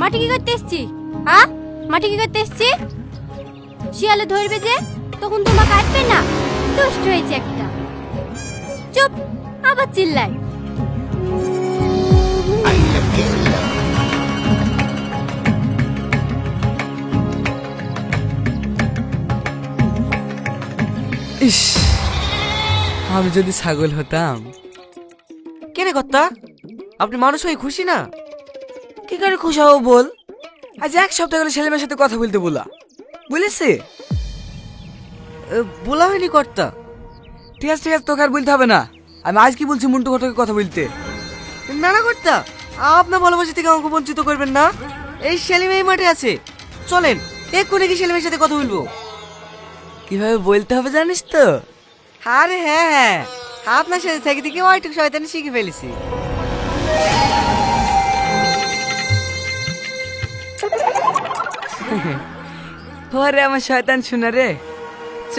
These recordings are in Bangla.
মাটি কি করতে এসছি? হ্যাঁ মাটি কি করতে এসছি? শিয়ালে ধরবে যে তখন তোমার কাটবে না। দুষ্ট হয়েছে একটা। চুপ আবার চিল্লাই ইস আমি যদি ছাগল হতাম। কেনে কর্তা? আপনি মানুষ হয়ে খুশি না? কি করে খুশি হব বল? আজ এক সপ্তাহ গেলে ছেলেমেয়ের সাথে কথা বলতে বলা। বলেছে বলা হয়নি কর্তা। ঠিক আছে ঠিক আছে তোকে আর বলতে হবে না। আমি আজ কি বলছি মন্টু ঘটকের কথা বলতে? না না কর্তা। আপনার ভালোবাসা থেকে আমাকে বঞ্চিত করবেন না। এই সেলিম এই মাঠে আছে। চলেন এক্ষুনি কি সেলিমের সাথে কথা বলব? কীভাবে বলতে হবে জানিস তো? আরে হ্যাঁ হ্যাঁ। আপনার সাথে থেকে থেকে ওইটুকু শয়তানি শিখে ফেলেছি। ওরে আমার শয়তান শুনে রে চ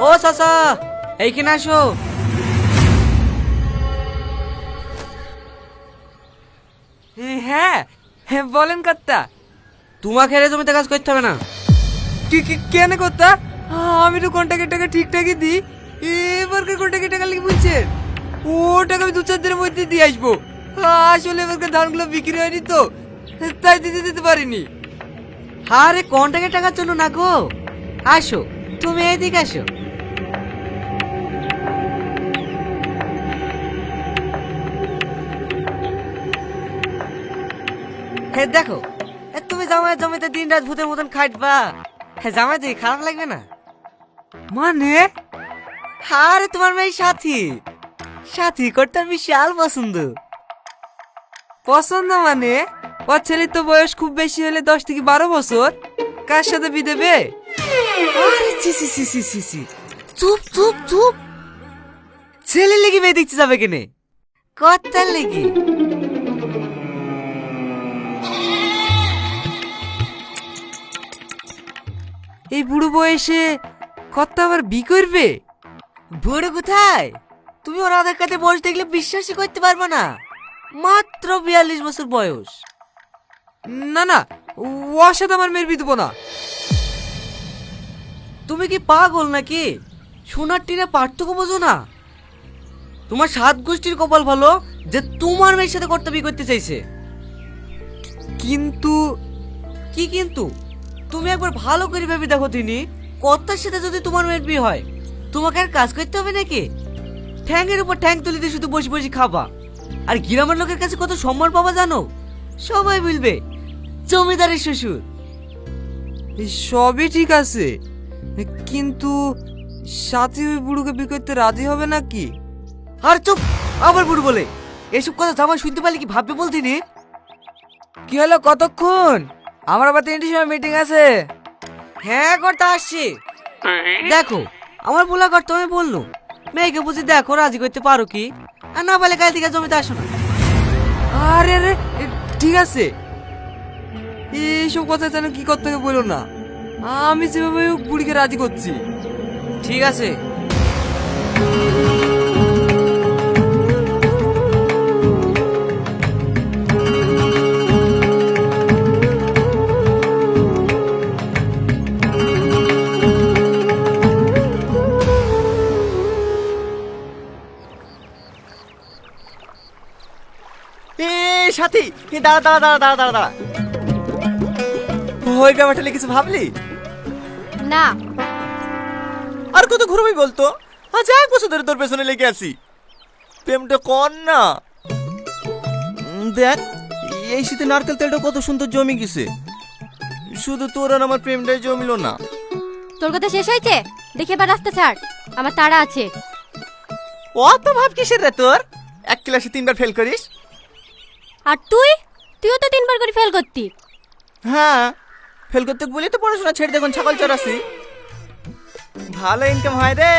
ও চাচা এইখানে আসো। হ্যাঁ হ্যাঁ বলেন কর্তা। তোমাকে রে জমিতে কাজ করতে হবে না। কি কি কেন কর্তা? আমি তো কন্টাক্টের টাকা ঠিকঠাকই দিই। এবারকার কন্টাক্টের টাকা লিখে বলছেন ও টাকা আমি দু চার দিনের মধ্যে দিয়ে আসব। আসলে এবারকার ধানগুলো বিক্রি হয়নি তো তাই দিতে দিতে পারিনি। আরে কন্টাক্টের টাকার জন্য না গো? আসো তুমি এইদিকে আসো। হে দেখো। এ তুমি জামাই জমিতে দিন রাত ভূতের মতন খাটবা হ্যাঁ জামাই দিকে খারাপ লাগবে না? মানে? আরে তোমার মেয়ে সাথী। সাথী করতে বিশাল পছন্দ। পছন্দ মানে? ওর ছেলের তো বয়স খুব বেশি হলে দশ থেকে বারো বছর। কার সাথে বি দেবে? আরে ছি ছি ছি ছি ছি ছি। চুপ চুপ চুপ। ছেলে লেগে মেয়ে দেখতে যাবে কেনে? কত্তার লেগে। এই বুড়ো বয়সে কত আবার বি করবে? বুড়ো কোথায়? তুমি ওর আধার কার্ডে বয়স দেখলে বিশ্বাসই করতে পারবে না। মাত্র বিয়াল্লিশ বছর বয়স। না না ওর সাথে আমার মেয়ের বি দেবো না। তুমি কি পাগল নাকি? সোনার টিনে পার্থক্য বোঝো না। তোমার সাত গোষ্ঠীর কপাল ভালো যে তোমার মেয়ের সাথে কর্তব্য করতে চাইছে। কিন্তু কি কিন্তু? তুমি একবার ভালো করে ভেবে দেখো তিনি। কর্তার সাথে যদি তোমার মেয়ের বিয়ে হয় তোমাকে আর কাজ করতে হবে নাকি? ঠ্যাংয়ের উপর ঠ্যাং তুলে দিয়ে শুধু বসে বসে খাবা। আর গ্রামের লোকের কাছে কত সম্মান পাবা জানো? সবাই বলবে জমিদারের শ্বশুর। সবই ঠিক আছে কিন্তু সাথী ওই বুড়োকে বি করতে রাজি হবে নাকি? আর চুপ আবার বুড়ো বলে। এসব কথা জামাই শুনতে পারলে কি ভাববে বলতিনি কি হলো কতক্ষণ? আমার আবার তিনটির সময় মিটিং আছে। হ্যাঁ করতে আসছি। দেখো, আমার বলা কর্তা আমি বলল। মেয়েকে বুঝি দেখো, রাজি করতে পারো কি? আর না বলে কাল থেকে জমিতে আসো না। আরে আরে ঠিক আছে। এইসব কথা যেন কি করতে হবে বলো না। আমি যেভাবে বুড়িকে রাজি করছি। ঠিক আছে। সাথী? এ দাঁড়া দাঁড়া দাঁড়া দাঁড়া দাঁড়া দাঁড়া। ওই ব্যাপারটা নিয়ে কিছু ভাবলি? না। আর কত ঘুরবি বলতো? আজ এক বছর ধরে তোর পেছনে লেগে আছি। প্রেমটা কর না। দেখ এই শীতে নারকেল তেলটা কত সুন্দর জমি গেছে। শুধু তোর আর আমার প্রেমটাই জমিল না। তোর কথা শেষ হয়েছে? দেখে এবার রাস্তা ছাড়। আমার তাড়া আছে। অত ভাব কিসের রে তোর? এক ক্লাসে তিনবার ফেল করিস? আর তুই? তুইও তো তিনবার করে ফেল করতি। হ্যাঁ ফেল করতে বলি তো পড়াশোনা ছেড়ে দেখুন ছাগল চড়াছি ভালো ইনকাম হয় রে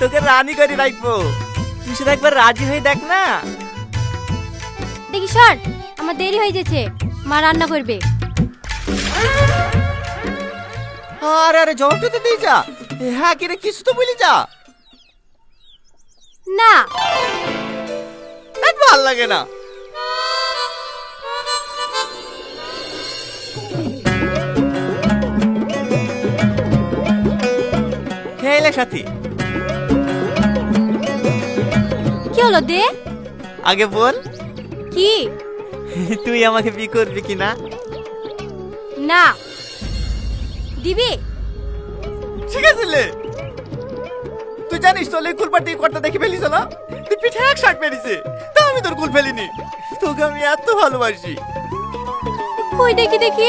তোকে রানি করে রাখব। তুই শুধু একবার রাজি হয়ে দেখ না। দেখি সর আমার দেরি হয়ে গেছে মা রান্না করবে। আরে আরে জবাব তো দিয়ে যা। হ্যাঁ কি রে কিছু তো বলি যা। না। ভালো লাগে না। হে সাথী। কি হলো দে? আগে বল। কি? তুই আমাকে বি করবি কি না? না। দিবি? ঠিক আছে লে। তুই জানিস তো লে কুলপার দিয়ে কর্তা দেখে ফেলিস না? তুই পিঠে এক শার্ট মেরেছে। তা আমি তোর কুল ফেলিনি। তোকে আমি এত ভালোবাসি। ওই দেখি দেখি।